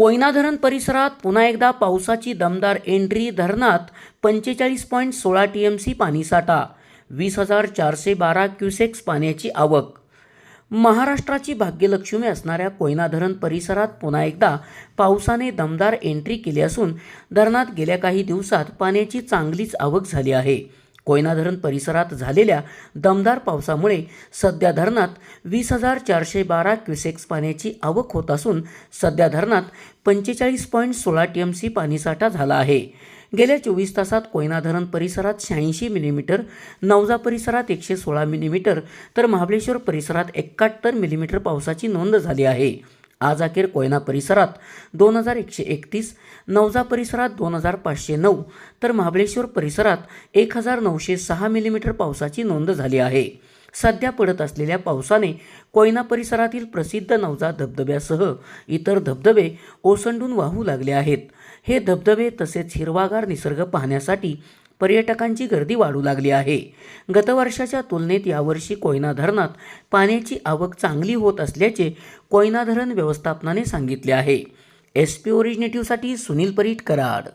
कोयना धरण परिसरात पुन्हा एकदा पावसाची दमदार एंट्री धरणात पंचेचाळीस पॉईंट सोळा टी एम सी पाणीसाठा वीस हजार चारशे बारा क्युसेक्स पाण्याची आवक. महाराष्ट्राची भाग्यलक्ष्मी असणाऱ्या कोयना धरण परिसरात पुन्हा एकदा पावसाने दमदार एंट्री केली असून धरणात गेल्या काही दिवसात पाण्याची चांगलीच आवक झाली आहे. कोयना धरण परिसरात झालेल्या दमदार पावसामुळे सध्या धरणात वीस हजार चारशे बारा क्युसेक्स पाण्याची आवक होत असून सध्या धरणात पंचेचाळीस पॉईंट सोळा टी एम सी पाणीसाठा झाला आहे. गेल्या चोवीस तासात कोयना धरण परिसरात शहाऐंशी मिलीमीटर नवजा परिसरात एकशे सोळा मिलीमीटर तर महाबळेश्वर परिसरात एकाहत्तर मिलीमीटर पावसाची नोंद झाली आहे. आज अखेर कोयना परिसरात दोन हजार एकशे एकतीस नवजा परिसरात दोन हजार पाचशे नऊ तर महाबळेश्वर परिसरात एक हजार नऊशे सहा मिलीमीटर पावसाची नोंद झाली आहे. सध्या पडत असलेल्या पावसाने कोयना परिसरातील प्रसिद्ध नवजा धबधब्यासह इतर धबधबे ओसंडून वाहू लागले आहेत. हे धबधबे तसेच हिरवागार निसर्ग पाहण्यासाठी पर्यटकांची गर्दी वाढू लागली आहे. गतवर्षाच्या तुलनेत यावर्षी कोयना धरणात पाण्याची आवक चांगली होत असल्याचे कोयना धरण व्यवस्थापनाने सांगितले आहे. एस पी ओरिजिनेटिव्हसाठी सुनील परीट कराड.